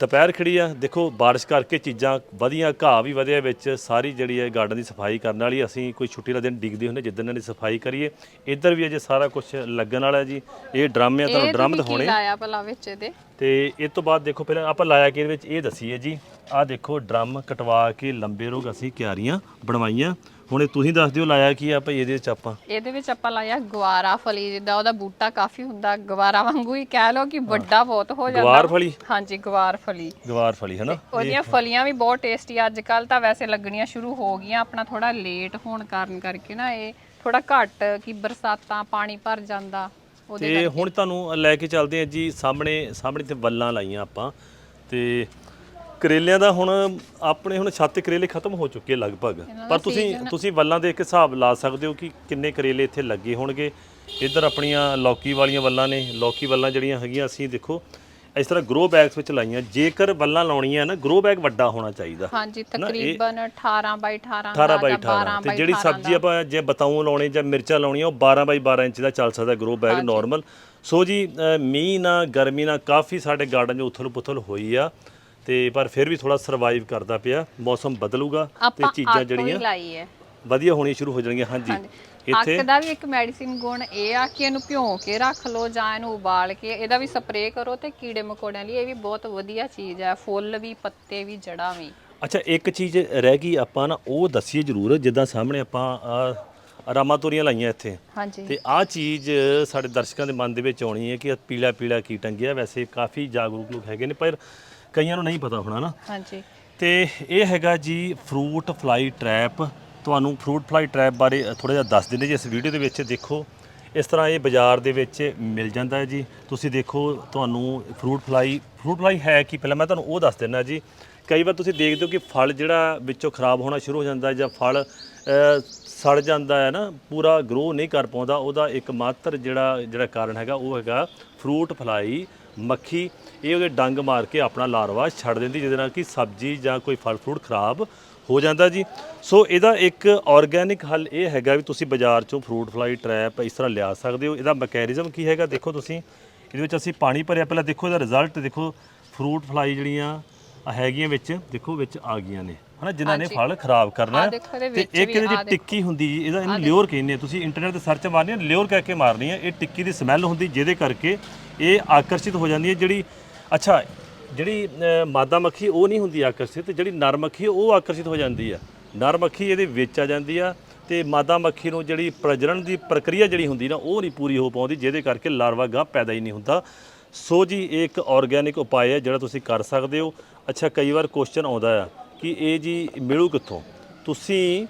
ਦੁਪਹਿਰ ਖੜੀ ਆ। ਦੇਖੋ ਬਾਰਿਸ਼ ਕਰਕੇ ਚੀਜ਼ਾਂ ਵਧੀਆਂ ਘਾਹ ਵੀ ਵਧਿਆ ਵਿੱਚ। ਸਾਰੀ ਜਿਹੜੀ ਹੈ ਗਾਰਡਨ ਦੀ ਸਫ਼ਾਈ ਕਰਨ ਵਾਲੀ ਅਸੀਂ ਕੋਈ ਛੁੱਟੀ ਦਾ ਦਿਨ ਡਿੱਗਦੇ ਹੁੰਦੇ ਜਿੱਦਣ ਦੀ ਸਫ਼ਾਈ ਕਰੀਏ। ਇੱਧਰ ਵੀ ਅਜੇ ਸਾਰਾ ਕੁਝ ਲੱਗਣ ਵਾਲਾ ਜੀ। ਇਹ ਡਰਮ ਆ ਤੁਹਾਨੂੰ ਡਰਮ ਦਿਖਾਉਣੇ। ਲਾਇਆ ਭਲਾ ਵਿੱਚ ਇਹਦੇ? ਤੇ ਇਸ ਤੋਂ ਬਾਅਦ ਦੇਖੋ ਪਹਿਲਾਂ ਆਪਾਂ ਲਾਇਆ ਕਿ ਇਹਦੇ ਵਿੱਚ? ਇਹ ਦਸੀਏ ਜੀ। ਆਹ ਦੇਖੋ ਡਰਮ ਕਟਵਾ ਕੇ ਲੰਬੇ ਰੋਗ ਅਸੀਂ ਕਿਆਰੀਆਂ ਬਣਵਾਈਆਂ। ਹੁਣ ਇਹ ਤੁਸੀਂ ਦੱਸ ਦਿਓ ਲਾਇਆ ਕੀ ਆ ਭਾਈ ਇਹਦੇ ਵਿੱਚ ਆਪਾਂ? ਇਹਦੇ ਵਿੱਚ ਆਪਾਂ ਲਾਇਆ ਗਵਾਰਾ ਫਲੀ ਜਿੱਦਾਂ ਉਹਦਾ ਬੂਟਾ ਕਾਫੀ ਹੁੰਦਾ ਗਵਾਰਾ ਵਾਂਗੂ ਹੀ ਕਹਿ ਲਓ ਕਿ ਵੱਡਾ ਬਹੁਤ ਹੋ ਜਾਂਦਾ। ਗਵਾਰ ਫਲੀ? ਹਾਂਜੀ ਗਵਾਰ ਫਲੀ। ਗਵਾਰ ਫਲੀ ਹਨਾ? ਉਹਦੀਆਂ ਫਲੀਆਂ ਵੀ ਬਹੁਤ ਟੇਸਟੀ ਅੱਜ ਕੱਲ ਤਾਂ ਵੈਸੇ ਲੱਗਣੀਆਂ ਸ਼ੁਰੂ ਹੋ ਗਈਆਂ ਆਪਣਾ ਥੋੜਾ ਲੇਟ ਹੋਣ ਕਾਰਨ ਕਰਕੇ ਨਾ ਇਹ ਥੋੜਾ ਘੱਟ ਕਿ ਬਰਸਾਤਾਂ ਪਾਣੀ ਭਰ ਜਾਂਦਾ ਤੇ ਹੁਣ ਤੁਹਾਨੂੰ ਲੈ ਕੇ ਚੱਲਦੇ ਆ ਜੀ ਸਾਹਮਣੇ ਸਾਹਮਣੇ ਤੇ ਵੱਲਾਂ ਲਾਈਆਂ ਆਪਾਂ। ਤੇ ਕਰੇਲਿਆਂ ਦਾ ਹੁਣ ਆਪਣੇ ਹੁਣ ਛੱਤ ਕਰੇਲੇ ਖਤਮ ਹੋ ਚੁੱਕੇ ਲਗਭਗ। ਪਰ ਤੁਸੀਂ ਤੁਸੀਂ ਵੱਲਾਂ ਦੇ ਇੱਕ ਹਿਸਾਬ ਲਾ ਸਕਦੇ ਹੋ ਕਿ ਕਿੰਨੇ ਕਰੇਲੇ ਇੱਥੇ ਲੱਗੇ ਹੋਣਗੇ। ਇੱਧਰ ਆਪਣੀਆਂ ਲੌਕੀ ਵਾਲੀਆਂ ਵੱਲਾਂ ਨੇ। ਲੌਕੀ ਵੱਲਾਂ ਜਿਹੜੀਆਂ ਹੈਗੀਆਂ ਅਸੀਂ ਦੇਖੋ ਇਸ ਤਰ੍ਹਾਂ ਗਰੋ ਬੈਗਸ ਵਿੱਚ ਲਾਈਆਂ। ਜੇਕਰ ਵੱਲਾਂ ਲਾਉਣੀਆਂ ਨਾ ਗਰੋ ਬੈਗ ਵੱਡਾ ਹੋਣਾ ਚਾਹੀਦਾ। ਹਾਂਜੀ ਤਕਰੀਬਨ 18 ਬਾਈ 18 18 ਦਾ ਬਾਈ ਜਾਂ 18 12 ਤੇ ਜਿਹੜੀ 18 ਸਬਜ਼ੀ ਆਪਾਂ ਜੇ ਬਤਾਉ ਲਾਉਣੀ ਜਾਂ ਮਿਰਚਾਂ ਲਾਉਣੀਆਂ ਉਹ 12 ਬਾਈ 12 ਇੰਚ ਦਾ ਚੱਲ ਸਕਦਾ ਗਰੋ ਬੈਗ ਨਾਰਮਲ ਸੋ ਜੀ ਮੀਂਹ ਨਾ ਗਰਮੀ ਨਾ ਕਾਫੀ ਸਾਡੇ ਗਾਰਡਨ 'ਚ ਉਥਲ ਪੁਥਲ ਹੋਈ ਆ। ਤੇ ਪਰ ਫਿਰ ਵੀ ਥੋੜਾ ਸਰਵਾਈਵ ਕਰਦਾ ਪਿਆ ਮੌਸਮ ਬਦਲੂਗਾ ਤੇ ਆਪਾਂ ਚੀਜ਼ਾਂ ਜਿਹੜੀਆਂ ਲਾਈ ਹੈ। ਵਧੀਆ ਹੋਣੀਆਂ ਸ਼ੁਰੂ ਹੋ ਜਾਣਗੀਆਂ ਹਾਂਜੀ। ਇੱਥੇ ਅੱਕ ਦਾ ਵੀ ਇੱਕ ਮੈਡੀਸਿਨ ਗੁਣ ਇਹ ਆ ਕਿ ਇਹਨੂੰ ਭਿਉਂ ਕੇ ਰੱਖ ਲਓ ਜਾਂ ਇਹਨੂੰ ਉਬਾਲ ਕੇ ਇਹਦਾ ਵੀ ਸਪਰੇਅ ਕਰੋ ਤੇ ਕੀੜੇ ਮકોੜਿਆਂ ਲਈ ਇਹ ਵੀ ਬਹੁਤ ਵਧੀਆ ਚੀਜ਼ ਹੈ ਫੁੱਲ ਵੀ ਪੱਤੇ ਵੀ ਜੜਾਂ ਵੀ। ਅੱਛਾ ਇੱਕ ਚੀਜ਼ ਰਹਿ ਗਈ ਆਪਾਂ ਨਾ ਉਹ ਦੱਸੀਏ ਜ਼ਰੂਰ ਜਿੱਦਾਂ ਸਾਹਮਣੇ ਆਪਾਂ ਆਹ ਰਾਮਾ ਤੋਰੀਆਂ ਲਾਈਆਂ ਇੱਥੇ। ਹਾਂਜੀ। ਤੇ ਆਹ ਚੀਜ਼ ਸਾਡੇ ਦਰਸ਼ਕਾਂ ਦੇ ਮਨ ਦੇ ਵਿੱਚ ਆਉਣੀ ਹੈ ਕਿ ਪੀਲਾ ਪੀਲਾ ਕੀ ਟੰਗਿਆ ਵੈਸੇ ਕਾਫੀ ਜਾਗਰੂਕ ਲੋਕ ਹੈਗੇ ਨੇ ਪਰ ਕਈਆਂ ਨੂੰ ਨਹੀਂ ਪਤਾ ਹੋਣਾ ਨਾ। ਹਾਂਜੀ। ਤੇ ਇਹ ਹੈਗਾ ਜੀ ਫਰੂਟ ਫਲਾਈ ਟ੍ਰੈਪ ਤੁਹਾਨੂੰ ਫਰੂਟ ਫਲਾਈ ਟ੍ਰੈਪ ਬਾਰੇ ਥੋੜਾ ਜਿਹਾ ਦੱਸ ਦਿੰਦੇ ਜੀ। ਇਸ ਵੀਡੀਓ ਦੇ ਵਿੱਚ ਦੇਖੋ ਇਸ ਤਰ੍ਹਾਂ ਇਹ ਬਾਜ਼ਾਰ ਦੇ ਵਿੱਚ ਮਿਲ ਜਾਂਦਾ ਹੈ ਜੀ। ਤੁਸੀਂ ਦੇਖੋ ਤੁਹਾਨੂੰ ਫਰੂਟ ਫਲਾਈ ਫਰੂਟ ਫਲਾਈ ਹੈ ਕੀ? ਪਹਿਲਾਂ ਮੈਂ ਤੁਹਾਨੂੰ ਉਹ ਦੱਸ ਦਿੰਦਾ ਜੀ। ਕਈ ਵਾਰ ਤੁਸੀਂ ਦੇਖਦੇ ਹੋ ਕਿ ਫਲ ਜਿਹੜਾ ਵਿੱਚੋਂ ਖਰਾਬ ਹੋਣਾ ਸ਼ੁਰੂ ਹੋ ਜਾਂਦਾ ਜਾਂ ਫਲ ਸੜ ਜਾਂਦਾ ਹੈ ਨਾ। ਪੂਰਾ ਗਰੋ ਨਹੀਂ ਕਰ ਪਾਉਂਦਾ। ਉਹਦਾ ਇੱਕ ਮਾਤਰ ਜਿਹੜਾ ਜਿਹੜਾ ਕਾਰਨ ਹੈਗਾ ਉਹ ਹੈਗਾ ਫਰੂਟ ਫਲਾਈ ਮੱਖੀ। ਇਹ ਉਹਦੇ ਡੰਗ ਮਾਰ ਕੇ ਆਪਣਾ ਲਾਰਵਾ ਛੱਡ ਦਿੰਦੀ ਜਿਹਦੇ ਨਾਲ ਕਿ ਸਬਜ਼ੀ ਜਾਂ ਕੋਈ ਫਲ ਫਰੂਟ ਖਰਾਬ ਹੋ ਜਾਂਦਾ ਜੀ। ਸੋ ਇਹਦਾ ਇੱਕ ਆਰਗੇਨਿਕ ਹੱਲ ਇਹ ਹੈਗਾ ਵੀ ਤੁਸੀਂ ਬਾਜ਼ਾਰ ਚੋਂ ਫਰੂਟ ਫਲਾਈ ਟ੍ਰੈਪ ਇਸ ਤਰ੍ਹਾਂ ਲਿਆ ਸਕਦੇ ਹੋ। ਇਹਦਾ ਮੈਕੈਨਿਜ਼ਮ ਕੀ ਹੈਗਾ ਦੇਖੋ ਤੁਸੀਂ ਇਹਦੇ ਵਿੱਚ ਅਸੀਂ ਪਾਣੀ ਭਰਿਆ ਪਹਿਲਾਂ ਦੇਖੋ ਇਹਦਾ ਰਿਜ਼ਲਟ ਦੇਖੋ ਫਰੂਟ ਫਲਾਈ ਜਿਹੜੀਆਂ ਹੈਗੀਆਂ ਵਿੱਚ ਦੇਖੋ ਵਿੱਚ ਆ ਗਈਆਂ ਨੇ। ਹਨਾ ਜਿਨ੍ਹਾਂ ਨੇ ਫਲ ਖਰਾਬ ਕਰਨਾ ਤੇ ਇੱਕ ਇਹਦੀ ਟਿੱਕੀ ਹੁੰਦੀ ਜੀ ਇਹਦਾ ਇਹਨੂੰ ਲਿਓਰ ਕਹਿੰਦੇ ਆ ਤੁਸੀਂ ਇੰਟਰਨੈਟ ਤੇ ਸਰਚ ਮਾਰਨੀ ਹੈ ਲਿਓਰ ਕਹਿ ਕੇ ਮਾਰਨੀ ਹੈ ਇਹ ਟਿੱਕੀ ਦੀ ਸਮੈਲ ਹੁੰਦੀ ਜਿਹਦੇ ਕਰਕੇ ਇਹ ਆਕਰਸ਼ਿਤ ਹੋ ਜਾਂਦੀ ਹੈ ਜਿਹੜੀ ਅੱਛਾ ਜਿਹੜੀ ਅ, ਮਾਦਾ ਮੱਖੀ ਉਹ ਨਹੀਂ ਹੁੰਦੀ ਆਕਰਸ਼ਿਤ ਜਿਹੜੀ ਨਰ ਮੱਖੀ ਉਹ ਆਕਰਸ਼ਿਤ ਹੋ ਜਾਂਦੀ ਆ। ਨਰ ਮੱਖੀ ਇਹਦੇ ਵਿੱਚ ਆ ਜਾਂਦੀ ਆ ਤੇ ਮਾਦਾ ਮੱਖੀ ਨੂੰ ਜਿਹੜੀ ਪ੍ਰਜਨਨ ਦੀ ਪ੍ਰਕਿਰਿਆ ਜਿਹੜੀ ਹੁੰਦੀ ਨਾ ਉਹ ਨਹੀਂ ਪੂਰੀ ਹੋ ਪਾਉਂਦੀ ਜਿਹਦੇ ਕਰਕੇ ਲਾਰਵਾ ਗਾਹ ਪੈਦਾ ਹੀ ਨਹੀਂ ਹੁੰਦਾ। ਸੋ ਜੀ ਇਹ ਇੱਕ ਆਰਗੇਨਿਕ ਉਪਾਅ ਹੈ ਜਿਹੜਾ ਤੁਸੀਂ ਕਰ ਸਕਦੇ ਹੋ। ਅੱਛਾ ਕਈ ਵਾਰ ਕੁਐਸਚਨ ਆਉਂਦਾ ਆ ਕਿ ਇਹ ਜੀ ਮਿਲੂ ਕਿੱਥੋਂ? ਤੁਸੀਂ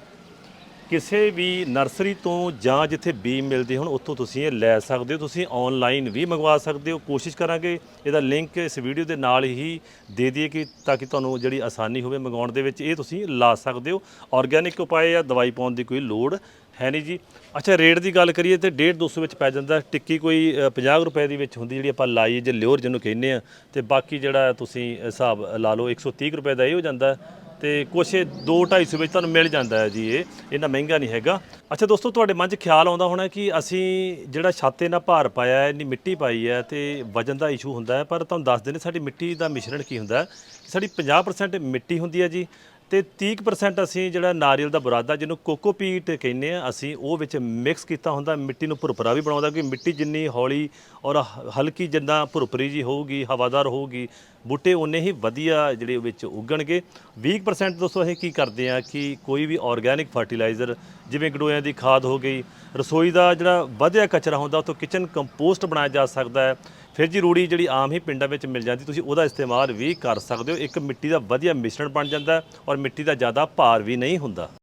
ਕਿਸੇ ਵੀ ਨਰਸਰੀ ਤੋਂ ਜਾਂ ਜਿੱਥੇ ਬੀ ਮਿਲਦੇ ਹੋਣ ਉੱਥੋਂ ਤੁਸੀਂ ਇਹ ਲੈ ਸਕਦੇ ਹੋ। ਤੁਸੀਂ ਆਨਲਾਈਨ ਵੀ ਮੰਗਵਾ ਸਕਦੇ ਹੋ। ਕੋਸ਼ਿਸ਼ ਕਰਾਂਗੇ ਇਹਦਾ ਲਿੰਕ ਇਸ ਵੀਡੀਓ ਦੇ ਨਾਲ ਹੀ ਦੇ ਦਈਏ ਕਿ ਤਾਂ ਕਿ ਤੁਹਾਨੂੰ ਜਿਹੜੀ ਆਸਾਨੀ ਹੋਵੇ ਮੰਗਾਉਣ ਦੇ ਵਿੱਚ ਇਹ ਤੁਸੀਂ ਲਾ ਸਕਦੇ ਹੋ। ਆਰਗੇਨਿਕ ਉਪਾਅ ਜਾਂ ਦਵਾਈ ਪਾਉਣ ਦੀ ਕੋਈ ਲੋੜ ਹੈ ਨਹੀਂ ਜੀ। ਅੱਛਾ ਰੇਟ ਦੀ ਗੱਲ ਕਰੀਏ ਤੇ 1.5 200 ਵਿੱਚ ਪੈ ਜਾਂਦਾ। ਟਿੱਕੀ ਕੋਈ ਅ, 50 ਰੁਪਏ ਦੀ ਵਿੱਚ ਹੁੰਦੀ ਜਿਹੜੀ ਆਪਾਂ ਲਾਈ ਜੇ ਲਿਓਰ ਜਿਹਨੂੰ ਕਹਿੰਦੇ ਆ ਤੇ ਬਾਕੀ ਜਿਹੜਾ ਤੁਸੀਂ ਹਿਸਾਬ ਲਾ ਲਓ 130 ਕੁ ਰੁਪਏ ਦਾ ਇਹ ਹੋ ਜਾਂਦਾ। ਤੇ ਕੁਛ 2 250 ਵਿੱਚ ਤੁਹਾਨੂੰ ਮਿਲ ਜਾਂਦਾ ਹੈ ਜੀ ਇਹ। ਇੰਨਾ ਮਹਿੰਗਾ ਨਹੀਂ ਹੈਗਾ। ਅੱਛਾ ਦੋਸਤੋ, ਤੁਹਾਡੇ ਮਨ 'ਚ ਖਿਆਲ ਆਉਂਦਾ ਹੋਣਾ ਕਿ ਅਸੀਂ ਜਿਹੜਾ ਛਾਤੇ ਨਾਲ ਭਾਰ ਪਾਇਆ ਹੈ, ਇੰਨੀ ਮਿੱਟੀ ਪਾਈ ਹੈ ਤੇ ਵਜਨ ਦਾ ਇਸ਼ੂ ਹੁੰਦਾ ਹੈ, ਪਰ ਤੁਹਾਨੂੰ ਦੱਸ ਦਿੰਦੇ ਸਾਡੀ ਮਿੱਟੀ ਦਾ ਮਿਸ਼ਰਣ ਕੀ ਹੁੰਦਾ ਹੈ। ਸਾਡੀ 50% ਮਿੱਟੀ ਹੁੰਦੀ ਹੈ ਜੀ। ਤੇ 30% ਅਸੀਂ ਜਿਹੜਾ ਨਾਰੀਅਲ ਦਾ ਬੁਰਾਦਾ, ਜਿਹਨੂੰ ਕੋਕੋਪੀਟ ਕਹਿੰਦੇ ਆ, ਅਸੀਂ ਉਹ ਵਿੱਚ ਮਿਕਸ ਕੀਤਾ ਹੁੰਦਾ। ਮਿੱਟੀ ਨੂੰ ਭੁਰਪਰਾ ਵੀ ਬਣਾਉਂਦਾ ਕਿ ਮਿੱਟੀ ਜਿੰਨੀ ਹੌਲੀ ਔਰ ਹਲਕੀ ਜਿੰਨਾ ਭੁਰਪਰੀ ਜੀ ਹੋਊਗੀ, ਹਵਾਦਾਰ ਹੋਊਗੀ, ਬੂਟੇ ਉਨੇ ਹੀ ਵਧੀਆ ਜਿਹੜੇ ਵਿੱਚ ਉੱਗਣਗੇ। 20% ਦੋਸਤੋ, ਅਸੀਂ ਕੀ ਕਰਦੇ ਆ ਕਿ ਕੋਈ ਵੀ ਆਰਗੇਨਿਕ ਫਰਟੀਲਾਈਜ਼ਰ ਜਿਵੇਂ ਗਡੋਇਆਂ ਦੀ ਖਾਦ ਹੋ ਗਈ, ਰਸੋਈ ਦਾ ਜਿਹੜਾ ਵਧਿਆ ਕਚਰਾ ਹੁੰਦਾ, ਉਹ ਤੋਂ ਕਿਚਨ ਕੰਪੋਸਟ ਬਣਾਇਆ ਜਾ ਸਕਦਾ ਹੈ। ਫਿਰ ਜੀ ਰੂੜੀ ਜਿਹੜੀ ਆਮ ਹੀ ਪਿੰਡਾਂ ਵਿੱਚ ਮਿਲ ਜਾਂਦੀ, ਤੁਸੀਂ ਉਹਦਾ ਇਸਤੇਮਾਲ ਵੀ ਕਰ ਸਕਦੇ ਹੋ। ਇੱਕ ਮਿੱਟੀ ਦਾ ਵਧੀਆ ਮਿਸ਼ਰਣ ਬਣ ਜਾਂਦਾ ਔਰ ਮਿੱਟੀ ਦਾ ਜ਼ਿਆਦਾ ਭਾਰ ਵੀ ਨਹੀਂ ਹੁੰਦਾ।